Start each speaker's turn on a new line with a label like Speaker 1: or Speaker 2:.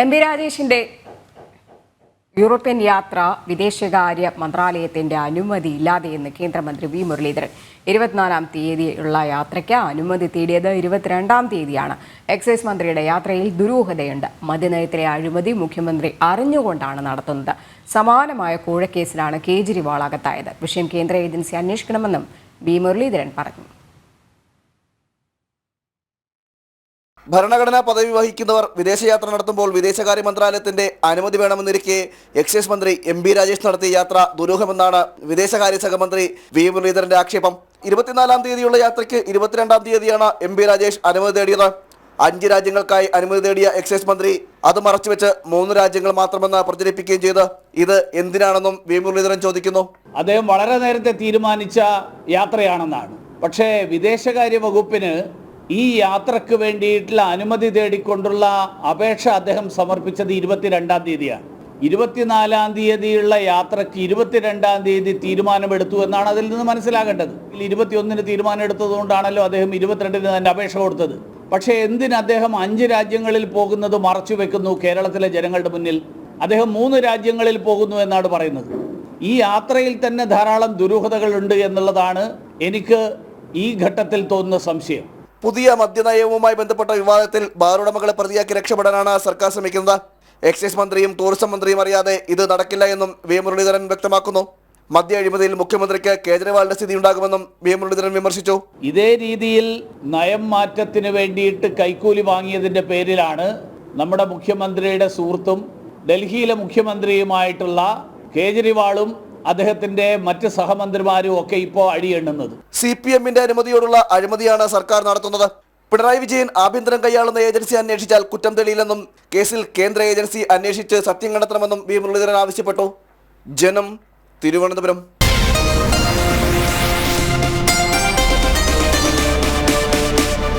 Speaker 1: M P രാജേഷിന്റെ European യാത്ര വിദേശകാര്യ മന്ത്രാലയത്തിന്റെ അനുമതി ഇല്ലാതെ എന്ന് കേന്ദ്രമന്ത്രി വി മുരളീധരൻ ഇരുപത്തിനാലാം തീയതിയുള്ള യാത്രയ്ക്ക് അനുമതി തേടിയത് ഇരുപത്തിരണ്ടാം തീയതിയാണ്. എക്സൈസ് മന്ത്രിയുടെ യാത്രയിൽ ദുരൂഹതയുണ്ട്. മദ്യനയത്തിലെ അഴിമതി മുഖ്യമന്ത്രി അറിഞ്ഞുകൊണ്ടാണ് നടത്തുന്നത്. സമാനമായ കൂഴക്കേസിലാണ് കേജ്രിവാൾ അകത്തായത്. വിഷയം കേന്ദ്ര ഏജൻസി അന്വേഷിക്കണമെന്നും വി മുരളീധരൻ പറഞ്ഞു.
Speaker 2: ഭരണഘടനാ പദവി വഹിക്കുന്നവർ വിദേശയാത്ര നടത്തുമ്പോൾ വിദേശകാര്യ മന്ത്രാലയത്തിന്റെ അനുമതി വേണമെന്നിരിക്കെ എക്സൈസ് മന്ത്രി എം ബി രാജേഷ് നടത്തിയ യാത്ര ദുരൂഹമെന്നാണ് വിദേശകാര്യ സഹമന്ത്രി വി മുരളീധരന്റെ ആക്ഷേപം. ഇരുപത്തിനാലാം തീയതിയുള്ള യാത്രയ്ക്ക് ഇരുപത്തിരണ്ടാം തീയതിയാണ് എം ബി രാജേഷ് അനുമതി തേടിയത്. അഞ്ച് രാജ്യങ്ങൾക്കായി അനുമതി തേടിയ എക്സൈസ് മന്ത്രി അത് മറച്ചുവെച്ച് മൂന്ന് രാജ്യങ്ങൾ മാത്രമെന്ന് പ്രചരിപ്പിക്കുകയും ചെയ്ത്. ഇത് എന്തിനാണെന്നും വി മുരളീധരൻ ചോദിക്കുന്നു.
Speaker 3: അദ്ദേഹം വളരെ നേരത്തെ തീരുമാനിച്ച യാത്രയാണെന്നാണ്. പക്ഷേ വിദേശകാര്യ വകുപ്പിന് ഈ യാത്രയ്ക്ക് വേണ്ടിയിട്ടുള്ള അനുമതി തേടിക്കൊണ്ടുള്ള അപേക്ഷ അദ്ദേഹം സമർപ്പിച്ചത് ഇരുപത്തിരണ്ടാം തീയതിയാണ്. ഇരുപത്തിനാലാം തീയതിയുള്ള യാത്രയ്ക്ക് ഇരുപത്തിരണ്ടാം തീയതി തീരുമാനമെടുത്തു എന്നാണ് അതിൽ നിന്ന് മനസ്സിലാകേണ്ടത്. ഇരുപത്തിയൊന്നിന് തീരുമാനം എടുത്തതുകൊണ്ടാണല്ലോ അദ്ദേഹം ഇരുപത്തിരണ്ടിന് തന്നെ അപേക്ഷ കൊടുത്തത്. പക്ഷേ എന്തിന് അദ്ദേഹം അഞ്ച് രാജ്യങ്ങളിൽ പോകുന്നത് മറച്ചു വെക്കുന്നു കേരളത്തിലെ ജനങ്ങളുടെ മുന്നിൽ? അദ്ദേഹം മൂന്ന് രാജ്യങ്ങളിൽ പോകുന്നു എന്നാണ് പറയുന്നത്. ഈ യാത്രയിൽ തന്നെ ധാരാളം ദുരൂഹതകളുണ്ട് എന്നുള്ളതാണ് എനിക്ക് ഈ ഘട്ടത്തിൽ തോന്നുന്ന സംശയം.
Speaker 2: പുതിയ മദ്യനയവുമായി ബന്ധപ്പെട്ട വിവാദത്തിൽ ബാറുടമകളെ പ്രതിയാക്കി രക്ഷപ്പെടാനാണ് സർക്കാർ ശ്രമിക്കുന്നത്. എക്സൈസ് മന്ത്രിയും ടൂറിസം മന്ത്രിയും അറിയാതെ ഇത് നടക്കില്ല എന്നും വി. മുരളീധരൻ വ്യക്തമാക്കുന്നു. മദ്യ അഴിമതിയിൽ മുഖ്യമന്ത്രിക്ക് കേജ്രിവാളിന്റെ സ്ഥിതി ഉണ്ടാകുമെന്നും വി. മുരളീധരൻ വിമർശിച്ചു.
Speaker 3: ഇതേ രീതിയിൽ നയം മാറ്റത്തിന് വേണ്ടിയിട്ട് കൈക്കൂലി വാങ്ങിയതിന്റെ പേരിലാണ് നമ്മുടെ മുഖ്യമന്ത്രിയുടെ സുഹൃത്തും ഡൽഹിയിലെ മുഖ്യമന്ത്രിയുമായിട്ടുള്ള കേജ്രിവാളും അദ്ദേഹത്തിന്റെ മറ്റ് സഹമന്ത്രിമാരും ഒക്കെ ഇപ്പോൾ അടിയെണ്ണുന്നത്
Speaker 2: സി പി എമ്മിന്റെ അനുമതിയോടുള്ള അഴിമതിയാണ് സർക്കാർ നടത്തുന്നത്. പിണറായി വിജയൻ ആഭ്യന്തരം കൈയാളുന്ന ഏജൻസി അന്വേഷിച്ചാൽ കുറ്റം തെളിയില്ലെന്നും കേസിൽ കേന്ദ്ര ഏജൻസി അന്വേഷിച്ച് സത്യം കണ്ടെത്തണമെന്നും വി മുരളീധരൻ ആവശ്യപ്പെട്ടു. ജനം തിരുവനന്തപുരം.